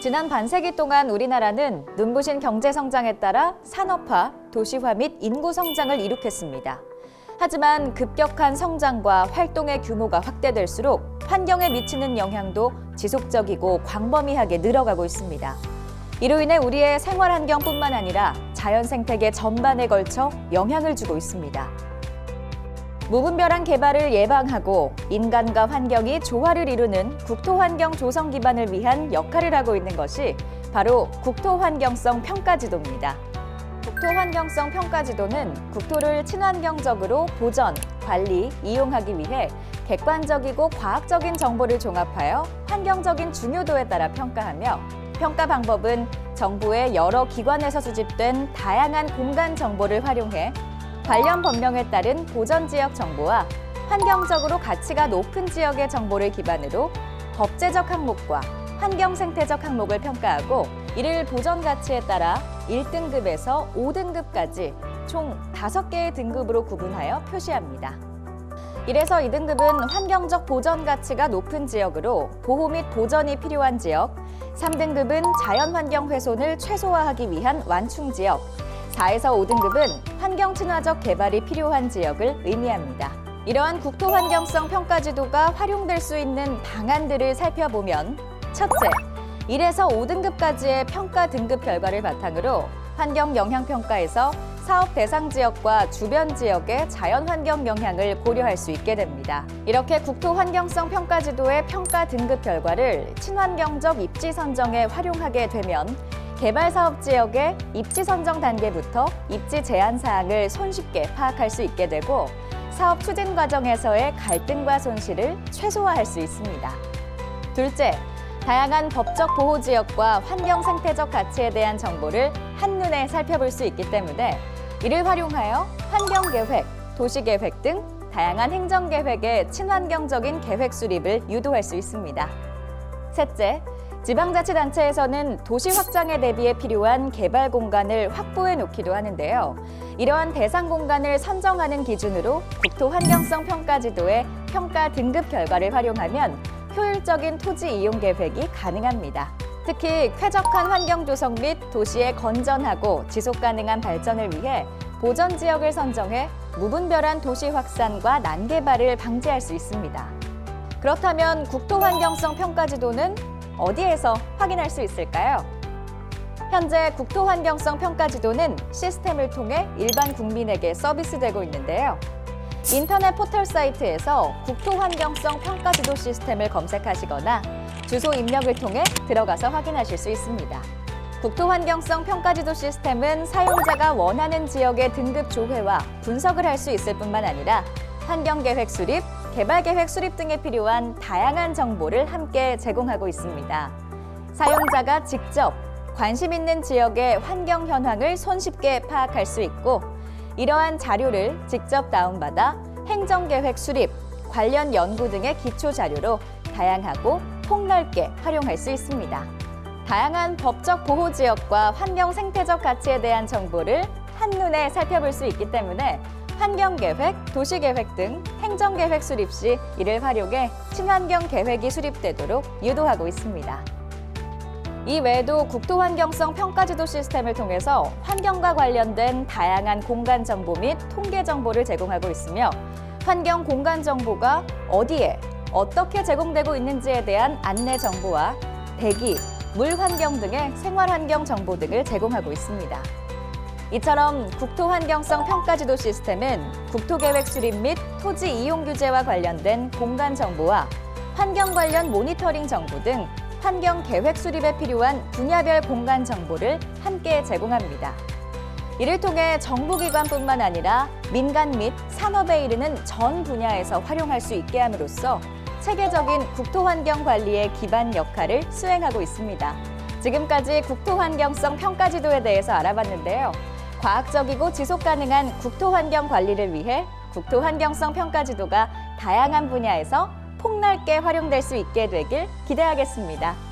지난 반세기 동안 우리나라는 눈부신 경제 성장에 따라 산업화, 도시화 및 인구 성장을 이룩했습니다. 하지만 급격한 성장과 활동의 규모가 확대될수록 환경에 미치는 영향도 지속적이고 광범위하게 늘어가고 있습니다. 이로 인해 우리의 생활 환경뿐만 아니라 자연 생태계 전반에 걸쳐 영향을 주고 있습니다. 무분별한 개발을 예방하고 인간과 환경이 조화를 이루는 국토환경 조성 기반을 위한 역할을 하고 있는 것이 바로 국토환경성 평가지도입니다. 국토환경성 평가지도는 국토를 친환경적으로 보전, 관리, 이용하기 위해 객관적이고 과학적인 정보를 종합하여 환경적인 중요도에 따라 평가하며 평가 방법은 정부의 여러 기관에서 수집된 다양한 공간 정보를 활용해 관련 법령에 따른 보전 지역 정보와 환경적으로 가치가 높은 지역의 정보를 기반으로 법제적 항목과 환경 생태적 항목을 평가하고 이를 보전 가치에 따라 1등급에서 5등급까지 총 5개의 등급으로 구분하여 표시합니다. 이래서 2등급은 환경적 보전 가치가 높은 지역으로 보호 및 보전이 필요한 지역, 3등급은 자연 환경 훼손을 최소화하기 위한 완충 지역, 4에서 5등급은 환경 친화적 개발이 필요한 지역을 의미합니다. 이러한 국토 환경성 평가 지도가 활용될 수 있는 방안들을 살펴보면 첫째, 1에서 5등급까지의 평가 등급 결과를 바탕으로 환경 영향 평가에서 사업 대상 지역과 주변 지역의 자연 환경 영향을 고려할 수 있게 됩니다. 이렇게 국토 환경성 평가 지도의 평가 등급 결과를 친환경적 입지 선정에 활용하게 되면 개발 사업 지역의 입지 선정 단계부터 입지 제한 사항을 손쉽게 파악할 수 있게 되고 사업 추진 과정에서의 갈등과 손실을 최소화할 수 있습니다. 둘째, 다양한 법적 보호 지역과 환경 생태적 가치에 대한 정보를 한눈에 살펴볼 수 있기 때문에 이를 활용하여 환경 계획, 도시 계획 등 다양한 행정 계획의 친환경적인 계획 수립을 유도할 수 있습니다. 셋째, 지방자치단체에서는 도시 확장에 대비해 필요한 개발 공간을 확보해 놓기도 하는데요. 이러한 대상 공간을 선정하는 기준으로 국토 환경성 평가 지도의 평가 등급 결과를 활용하면 효율적인 토지 이용 계획이 가능합니다. 특히 쾌적한 환경 조성 및 도시의 건전하고 지속 가능한 발전을 위해 보전 지역을 선정해 무분별한 도시 확산과 난개발을 방지할 수 있습니다. 그렇다면 국토 환경성 평가 지도는 어디에서 확인할 수 있을까요? 현재 국토 환경성 평가 지도는 시스템을 통해 일반 국민에게 서비스되고 있는데요. 인터넷 포털 사이트에서 국토 환경성 평가 지도 시스템을 검색하시거나 주소 입력을 통해 들어가서 확인하실 수 있습니다. 국토 환경성 평가 지도 시스템은 사용자가 원하는 지역의 등급 조회와 분석을 할 수 있을 뿐만 아니라 환경 계획 수립, 개발 계획 수립 등에 필요한 다양한 정보를 함께 제공하고 있습니다. 사용자가 직접 관심 있는 지역의 환경 현황을 손쉽게 파악할 수 있고 이러한 자료를 직접 다운받아 행정계획 수립, 관련 연구 등의 기초 자료로 다양하고 폭넓게 활용할 수 있습니다. 다양한 법적 보호 지역과 환경 생태적 가치에 대한 정보를 한눈에 살펴볼 수 있기 때문에 환경계획, 도시계획 등 행정계획 수립 시 이를 활용해 친환경 계획이 수립되도록 유도하고 있습니다. 이 외에도 국토환경성 평가지도 시스템을 통해서 환경과 관련된 다양한 공간 정보 및 통계 정보를 제공하고 있으며 환경 공간 정보가 어디에 어떻게 제공되고 있는지에 대한 안내 정보와 대기, 물 환경 등의 생활 환경 정보 등을 제공하고 있습니다. 이처럼 국토환경성 평가지도 시스템은 국토계획 수립 및 토지 이용 규제와 관련된 공간 정보와 환경 관련 모니터링 정보 등 환경 계획 수립에 필요한 분야별 공간 정보를 함께 제공합니다. 이를 통해 정부기관뿐만 아니라 민간 및 산업에 이르는 전 분야에서 활용할 수 있게 함으로써 체계적인 국토환경 관리의 기반 역할을 수행하고 있습니다. 지금까지 국토환경성 평가지도에 대해서 알아봤는데요. 과학적이고 지속 가능한 국토 환경 관리를 위해 국토 환경성 평가 지도가 다양한 분야에서 폭넓게 활용될 수 있게 되길 기대하겠습니다.